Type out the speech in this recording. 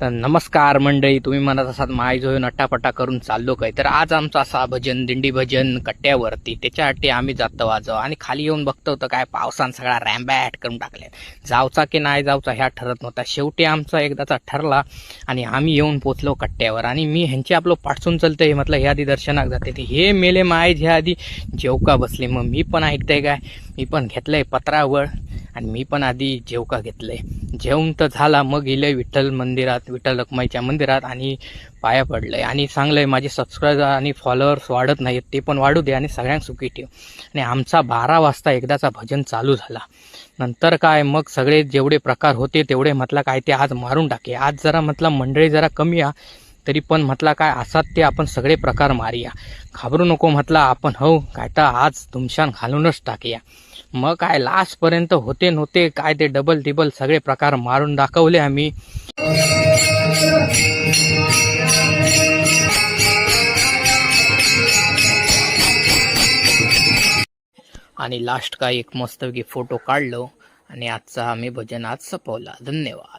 तर नमस्कार मंडळी तुम्ही म्हणत असाल माय जो नटापटा करून चाललो काय? तर आज आमचं असा भजन दिंडी भजन कट्ट्यावरती त्याच्यासाठी आम्ही जातो आज. आणि खाली येऊन बघतो तर काय पावसान सगळा रॅम्बॅट करून टाकले जावचा की नाही जावचा ह्या ठरत नव्हता. शेवटी आमचा एकदाचा ठरला आणि आम्ही येऊन पोचलो कट्ट्यावर. आणि मी ह्यांची आपलं पाठसून चालतं हे म्हटलं ह्या आधी दर्शनाक जाते ते. हे मेले माय ह्या आधी जेवका बसले. मग मी पण ऐकतंय काय? मी पण घेतलंय पत्रावळ. आणि मी पण आधी जेवका घेतलंय. जेवण तर झाला मग गेलंय विठ्ठल मंदिरात विठ्ठल रखमाईच्या मंदिरात आणि पाया पडलंय. आणि चांगलंय माझे सबस्क्रायबर आणि फॉलोअर्स वाढत नाहीत ते पण वाढू दे आणि सगळ्यां सुखी ठेव. आणि आमचा बारा वाजता एकदाचा भजन चालू झाला. नंतर काय मग सगळे जेवढे प्रकार होते तेवढे म्हटलं काय ते आज मारून टाके. आज जरा म्हटलं मंडळी जरा कमी आहे तरी पण म्हटला काय असात ते आपण सगळे प्रकार मारूया. घाबरू नको म्हटला आपण हो काय तर आज तुमशान घालूनच टाकूया. मग काय लास्टपर्यंत होते नव्हते काय ते डबल टिबल सगळे प्रकार मारून दाखवले आम्ही. आणि लास्ट काय एक मस्तपैकी फोटो काढलो आणि आजचा आम्ही भजन आज संपवला. धन्यवाद.